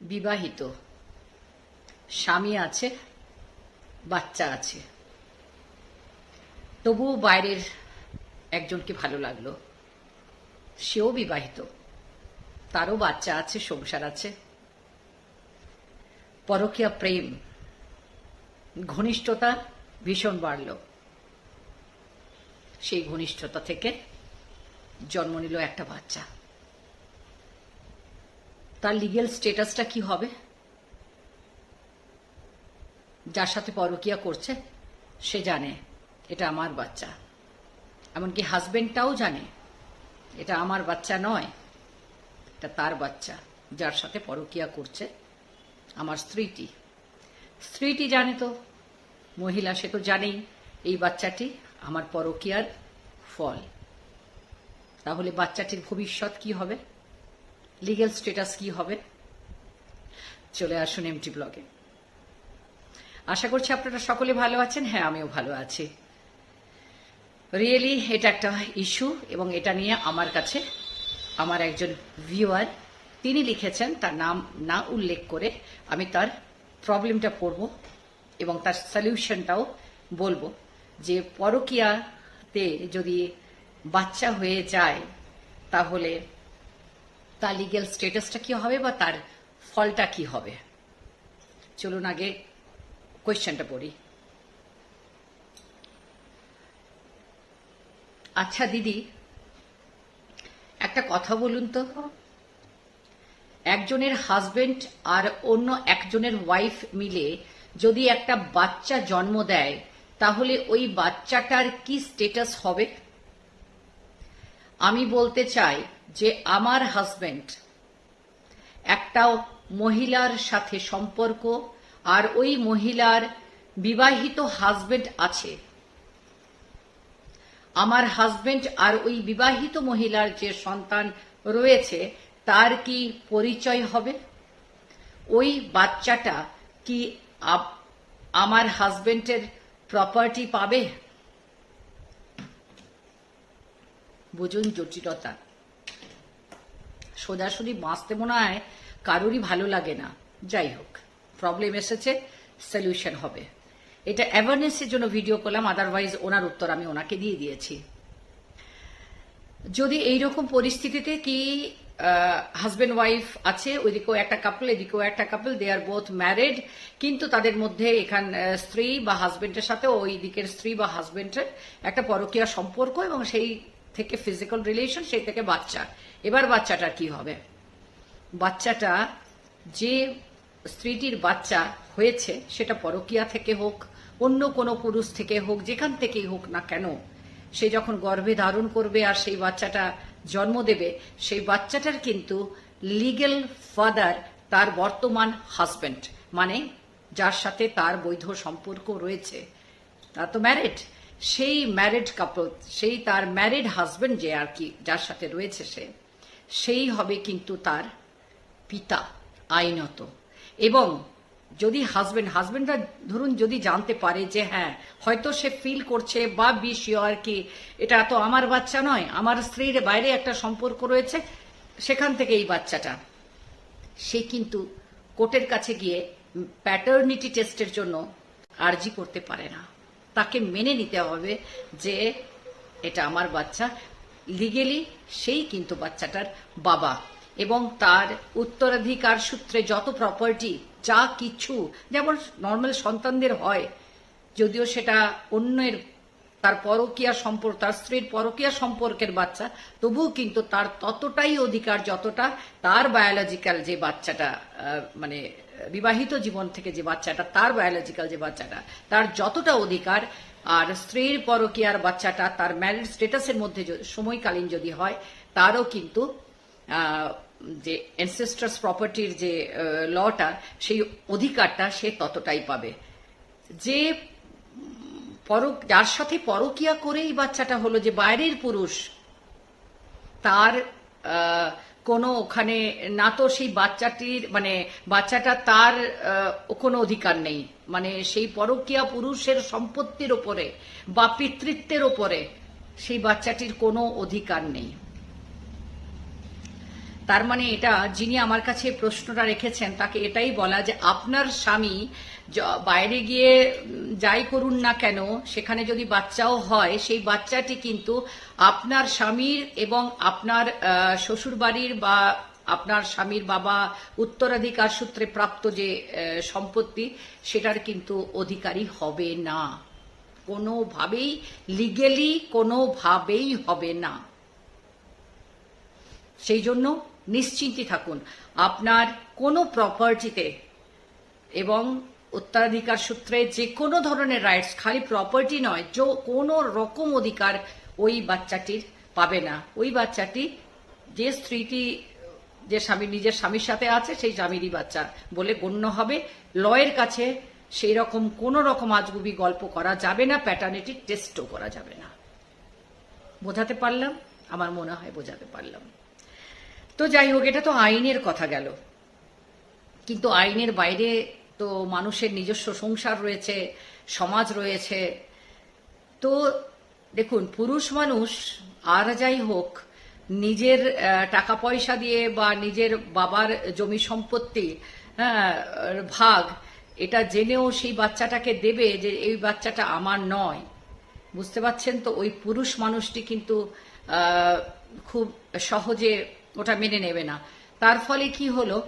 বিবাহিত। স্বামী আছে, বাচ্চা আছে। তবুও বাইরের একজনকে ভালো লাগল। সেও বিবাহিত। তারও বাচ্চা আছে, সংসার আছে। পরকীয়া প্রেম, ঘনিষ্ঠতা ভীষণ বাড়ল। সেই ঘনিষ্ঠতা থেকে জন্ম নিল একটা বাচ্চা। তার লিগেল স্টেটাসটা কি হবে? যার সাথে পরকিয়া করছে, সে জানে এটা আমার বাচ্চা। এমনকি হাজবেন্ডটাও জানে, এটা আমার বাচ্চা নয়, এটা তার বাচ্চা, যার সাথে পরকিয়া করছে আমার স্ত্রীটি। স্ত্রীটি জানে তো, মহিলা সে তো জানেই, এই বাচ্চাটি আমার পরকিয়ার ফল। তাহলে বাচ্চাটির ভবিষ্যৎ কি হবে? লিগেল স্টেটাস কি হবে? চলে আসুন এমটি ব্লগে আশা করছি আপনারা সকলে ভালো আছেন। হ্যাঁ আমিও ভালো আছি। রিয়েলি এটা একটা ইস্যু এবং এটা নিয়ে আমার কাছে আমার একজন ভিউয়ার তিনি লিখেছেন, তার নাম না উল্লেখ করে আমি তার প্রবলেমটা পড়ব এবং তার সলিউশনটাও বলব। যে পরকিয়াতে যদি বাচ্চা হয়ে যায়, তাহলে তার লিগেল স্টেটাসটা কি হবে বা তার ফলটা কি হবে? চলুন আগে কোয়েশ্চেনটা পড়ি। আচ্ছা দিদি, একটা কথা বলুন তো। একজনের হাজবেন্ড আর অন্য একজনের ওয়াইফ মিলে যদি একটা বাচ্চা জন্ম দেয়, তাহলে ওই বাচ্চাটার কি স্টেটাস হবে? আমি বলতে চাই যে আমার হাজবেন্ড একটা মহিলার সাথে সম্পর্ক আর ওই মহিলার বিবাহিত হাজবেন্ড আছে। আমার হাজবেন্ড আর ওই বিবাহিত মহিলার যে সন্তান রয়েছে, তার কি পরিচয় হবে? ওই বাচ্চাটা কি আমার হাজবেন্ডের প্রপার্টি পাবে? বুঝুন জটিলতা। সোজাসুজি বাঁচতে মনে হয় কারোরই ভালো লাগে না। যাই হোক প্রবলেম এসেছে সলিউশন হবে। এটা অ্যাওয়ারনেসের জন্য ভিডিও করলাম আদারওয়াইজ ওনার উত্তর আমি ওনাকে দিয়ে দিয়েছি। যদি এইরকম পরিস্থিতিতে কি হাজবেন্ড ওয়াইফ আছে, ওইদিকেও একটা কাপল এদিকেও একটা couple they are both married কিন্তু তাদের মধ্যে এখান স্ত্রী বা হাজবেন্ডের সাথে ওই দিকের স্ত্রী বা হাজবেন্ডের একটা পরকীয়া সম্পর্ক এবং সেই থেকে ফিজিক্যাল রিলেশন সেই থেকে বাচ্চা। এবার বাচ্চাটার কি হবে? বাচ্চাটা যে স্ত্রীটির বাচ্চা হয়েছে, সেটা পরকিয়া থেকে হোক, অন্য কোনো পুরুষ থেকে হোক, যেখান থেকেই হোক না কেন, সে যখন গর্ভে ধারণ করবে আর সেই বাচ্চাটা জন্ম দেবে, সেই বাচ্চাটার কিন্তু লিগেল ফাদার তার বর্তমান হাজবেন্ড মানে যার সাথে তার বৈধ সম্পর্ক রয়েছে, তা তো ম্যারিড সেই ম্যারিড কাপল সেই তার ম্যারিড হাজবেন্ড যে আর কি, যার সাথে রয়েছে সে সেই হবে কিন্তু তার পিতা আইনত। এবং যদি হাজবেন্ড হাজবেন্ডরা ধরুন যদি জানতে পারে যে হ্যাঁ হয়তো সে ফিল করছে বা বিশ আর কি, এটা তো আমার বাচ্চা নয়, আমার স্ত্রীর বাইরে একটা সম্পর্ক রয়েছে, সেখান থেকে এই বাচ্চাটা। সে কিন্তু কোর্টের কাছে গিয়ে প্যাটার্নিটি টেস্টের জন্য আর্জি করতে পারে না। তাকে মেনে নিতে হবে যে এটা আমার বাচ্চা লিগেলি সেই কিন্তু বাচ্চাটার বাবা। এবং তার উত্তরাধিকার সূত্রে যত প্রপার্টি যা কিছু, যেমন নর্মাল সন্তানদের হয়, যদিও সেটা অন্যের তার পরকীয়া সম্পর্ক, তার স্ত্রীর পরকীয়া সম্পর্কের বাচ্চা, তবুও কিন্তু তার ততটাই অধিকার যতটা তার বায়োলজিক্যাল যে বাচ্চাটা মানে বিবাহিত জীবন থেকে যে বাচ্চাটা, তার বায়োলজিক্যাল যে বাচ্চাটা, তার যতটা অধিকার, আর স্ত্রীর পরকীয়ার বাচ্চাটা তার ম্যারিড স্টেটাসের মধ্যে সময়কালীন যদি হয়, তারও কিন্তু যে এনসেস্টার্স প্রপার্টির যে লটা সেই অধিকারটা সে ততটাই পাবে। যে পর যার সাথে পরকিয়া করেই বাচ্চাটা হলো যে বাইরের পুরুষ, তার কোনো ওখানে, না তো সেই বাচ্চাটির মানে বাচ্চাটা তার কোনো অধিকার নেই। মানে সেই পরকিয়া পুরুষের সম্পত্তির ওপরে বা পিতৃত্বের ওপরে সেই বাচ্চাটির কোনো অধিকার নেই। তার মানে এটা যিনি আমার কাছে প্রশ্নটা রেখেছেন, তাকে এটাই বলা যে আপনার স্বামী বাইরে গিয়ে যাই করুন না কেন, সেখানে যদি বাচ্চাও হয়, সেই বাচ্চাটি কিন্তু আপনার স্বামীর এবং আপনার শ্বশুর বাড়ির বা আপনার স্বামীর বাবা উত্তরাধিকার সূত্রে প্রাপ্ত যে সম্পত্তি, সেটার কিন্তু অধিকারী হবে না। কোনোভাবেই লিগেলি কোনোভাবেই হবে না। সেই জন্য নিশ্চিন্তি থাকুন। আপনার কোনো প্রপার্টিতে এবং উত্তরাধিকার সূত্রে যে কোনো ধরনের রাইটস খালি প্রপার্টি নয়, যে কোনো রকম অধিকার ওই বাচ্চাটির পাবে না। ওই বাচ্চাটি যে স্ত্রীটি, যে স্বামী, নিজের স্বামীর সাথে আছে, সেই স্বামীরই বাচ্চা বলে গণ্য হবে। লয়ের কাছে সেই রকম কোনো রকম আজগুবি গল্প করা যাবে না প্যাটার্নিটি টেস্টও করা যাবে না। বোঝাতে পারলাম? আমার মনে হয় বোঝাতে পারলাম। তো যাই হোক এটা তো আইনের কথা গেল। কিন্তু আইনের বাইরে তো মানুষের নিজস্ব সংসার রয়েছে সমাজ রয়েছে। তো দেখুন পুরুষ মানুষ আর যাই হোক নিজের টাকা পয়সা দিয়ে বা নিজের বাবার জমি সম্পত্তি হ্যাঁ, ভাগ এটা জেনেও সেই বাচ্চাটাকে দেবে যে এই বাচ্চাটা আমার নয়। বুঝতে পারছেন তো? ওই পুরুষ মানুষটি কিন্তু খুব সহজে ওটা মেনে নেবে না। তার ফলে কি হলো?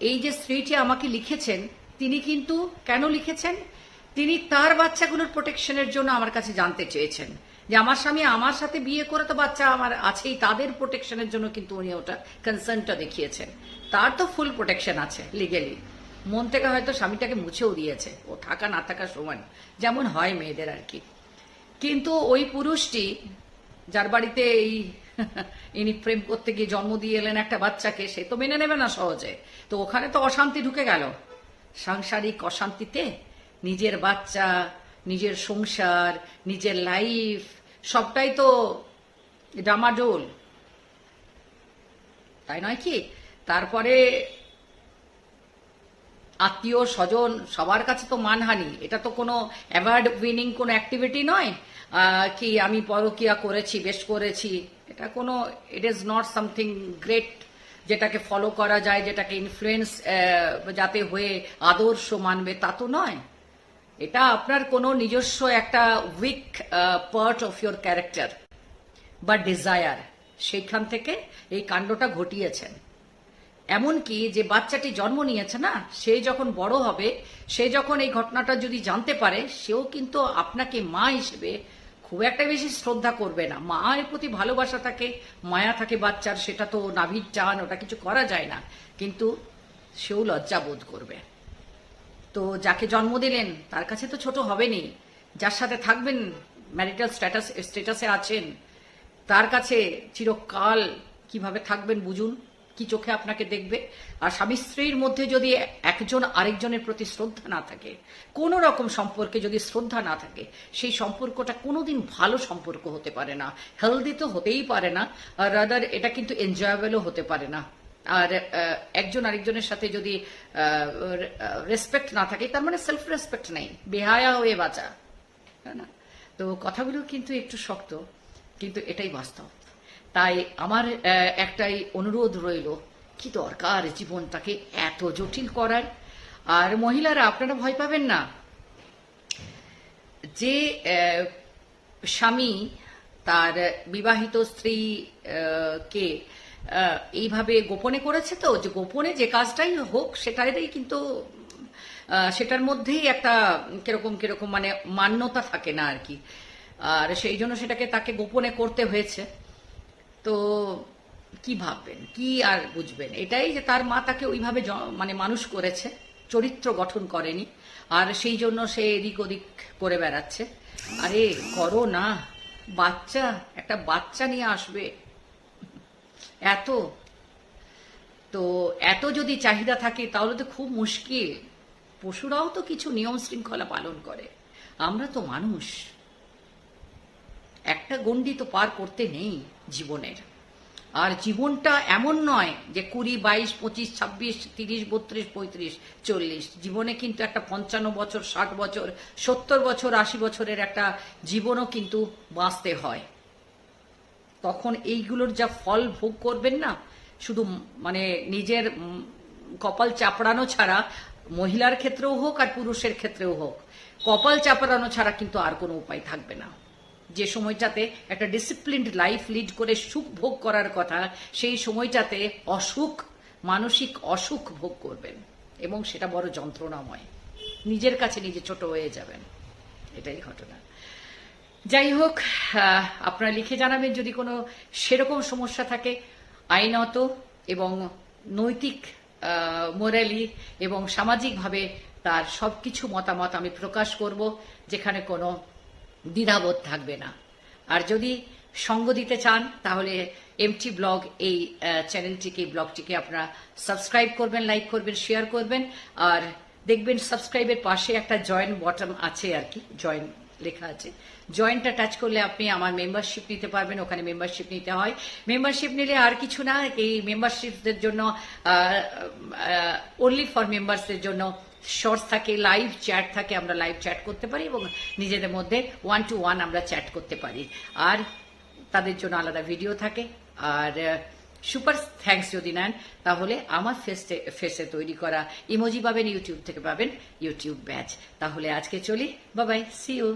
এই যে স্ত্রীটি আমাকে লিখেছেন, তিনি কিন্তু কেন লিখেছেন? তিনি তার বাচ্চাগুলোর প্রোটেকশনের জন্য আমার কাছে জানতে চেয়েছেন। যে আমার স্বামী আমার সাথে বিয়ে করে তো বাচ্চা আমার আছেই, তাদের প্রোটেকশনের জন্য কিন্তু উনি ওটা কনসার্নটা দেখিয়েছেন। তার তো ফুল প্রোটেকশন আছে লিগেলি মন থেকে হয়তো স্বামীটাকে মুছেও দিয়েছে, ও থাকা না থাকা সমান। যেমন হয় মেয়েদের আর কি। কিন্তু ওই পুরুষটি, যার বাড়িতে এই ইনি প্রেম করতে গিয়ে জন্ম দিয়ে এলেন একটা বাচ্চাকে, সে তো মেনে নেবে না সহজে। তো ওখানে তো অশান্তি ঢুকে গেল। সাংসারিক অশান্তিতে নিজের বাচ্চা, নিজের সংসার, নিজের লাইফ সবটাই তো ডামাডোল। তাই নয় কি? তারপরে আত্মীয় স্বজন সবার কাছে তো মানহানি। এটা তো কোনো অ্যাওয়ার্ড উইনিং কোনো অ্যাক্টিভিটি নয়। কি আমি পরকিয়া করেছি, বেশ করেছি। এটা কোনো it is not something great যেটাকে ফলো করা যায়, যেটাকে ইনফ্লুয়েন্স যাতে হয়ে আদর্শ মানবে, তা তো নয়। এটা আপনার কোনো নিজস্ব একটা weak part of your character বা ডিজায়ার সেইখান থেকে এই কাণ্ডটা ঘটিয়েছেন। এমনকি যে বাচ্চাটি জন্ম নিয়েছে না, সে যখন বড় হবে, সে যখন এই ঘটনাটা যদি জানতে পারে, সেও কিন্তু আপনাকে মা হিসেবে খুব একটা বেশি শ্রদ্ধা করবে না। মায়ের প্রতি ভালোবাসা থাকে, মায়া থাকে বাচ্চার, সেটা তো নাভির টান, ওটা কিছু করা যায় না। কিন্তু সেও লজ্জা বোধ করবে। তো যাকে জন্ম দিলেন, তার কাছে তো ছোট হবেনি যার সাথে থাকবেন ম্যারিটাল স্ট্যাটাস স্ট্যাটাসে আছেন, তার কাছে চিরকাল কীভাবে থাকবেন বুঝুন। কি চোখে আপনাকে দেখবে? আর স্বামী স্ত্রীর মধ্যে যদি একজন আরেকজনের প্রতি শ্রদ্ধা না থাকে, কোন রকম সম্পর্কে যদি শ্রদ্ধা না থাকে, সেই সম্পর্কটা কোনোদিন ভালো সম্পর্ক হতে পারে না। হেলদি তো হতেই পারে না, আর রাদার এটা কিন্তু এনজয়েবলও হতে পারে না। আর একজন আরেকজনের সাথে যদি রেসপেক্ট না থাকে, তার মানে সেলফ রেসপেক্ট নেই। বেহায়া হয়ে বাঁচা। না? তো কথাগুলো কিন্তু একটু শক্ত, কিন্তু এটাই বাস্তব। তাই আমার একটাই অনুরোধ রইল, কি দরকার জীবনটাকে এত জটিল করার? আর মহিলারা, আপনারা ভয় পাবেন না। যে স্বামী তার বিবাহিত স্ত্রী কে এইভাবে গোপনে করেছে তো, যে গোপনে যে কাজটাই হোক, সেটারই কিন্তু সেটার মধ্যেই একটা কীরকম কীরকম মানে মান্যতা থাকে না আর কি। আর সেই জন্য সেটাকে তাকে গোপনে করতে হয়েছে। তো কি ভাববেন? কি আর বুঝবেন? এটাই যে তার মা তাকে ওইভাবে মানে মানুষ করেছে, চরিত্র গঠন করেনি, আর সেই জন্য সে এদিক ওদিক করে বেড়াচ্ছে। আরে করো না, বাচ্চা, একটা বাচ্চা নিয়ে আসবে। এত। তো এত যদি চাহিদা থাকে, তাহলে তো খুব মুশকিল। পশুরাও তো কিছু নিয়ম শৃঙ্খলা পালন করে। আমরা তো মানুষ। একটা গণ্ডি তো পার করতে নেই জীবনের। আর জীবনটা এমন নয় যে কুড়ি, বাইশ, পঁচিশ, ছাব্বিশ, তিরিশ, বত্রিশ, পঁয়ত্রিশ, চল্লিশ। জীবনে কিন্তু একটা পঞ্চান্ন বছর, ষাট বছর, সত্তর বছর, আশি বছরের একটা জীবনও কিন্তু বাঁচতে হয়। তখন এইগুলোর যা ফল ভোগ করবেন না, শুধু মানে নিজের কপাল চাপড়ানো ছাড়া মহিলার ক্ষেত্রেও হোক আর পুরুষের ক্ষেত্রেও হোক, কপাল চাপড়ানো ছাড়া কিন্তু আর কোনো উপায় থাকবে না। যে সময়টাতে একটা ডিসিপ্লিনড লাইফ লিড করে সুখ ভোগ করার কথা, সেই সময়টাতে অসুখ, মানসিক অসুখ ভোগ করবেন এবং সেটা বড় যন্ত্রণাময়। নিজের কাছে নিজে ছোট হয়ে যাবেন। এটাই ঘটনা। যাই হোক আপনারা লিখে জানাবেন যদি কোনো সেরকম সমস্যা থাকে, আইনত এবং নৈতিক মোরালি এবং সামাজিকভাবে তার সবকিছু মতামত আমি প্রকাশ করব, যেখানে কোনো দ্বিধাবোধ থাকবে না। আর যদি সঙ্গ দিতে চান, তাহলে এমটি ব্লগ এই চ্যানেলটিকে এই ব্লগটিকে আপনারা সাবস্ক্রাইব করবেন লাইক করবেন শেয়ার করবেন। আর দেখবেন সাবস্ক্রাইবের পাশে একটা জয়েন্ট বটন আছে আর কি জয়েন লেখা আছে। জয়েন্টটা টাচ করলে আপনি আমার মেম্বারশিপ নিতে পারবেন, ওখানে মেম্বারশিপ নিতে হয়। মেম্বারশিপ নিলে আর কিছু না, এই মেম্বারশিপদের জন্য অনলি ফর মেম্বার্সদের জন্য শর্টস থাকে লাইভ চ্যাট থাকে, আমরা লাইভ চ্যাট করতে পারি এবং নিজেদের মধ্যে ওয়ান টু ওয়ান আমরা চ্যাট করতে পারি। আর তাদের জন্য আলাদা ভিডিও থাকে। আর সুপার থ্যাংকস যদি নেন তাহলে আমার ফেসে ফেসে তৈরি করা ইমোজি পাবেন ইউটিউব থেকে পাবেন ইউটিউব ব্যাচ তাহলে আজকে চলি বাবাই সি ইউ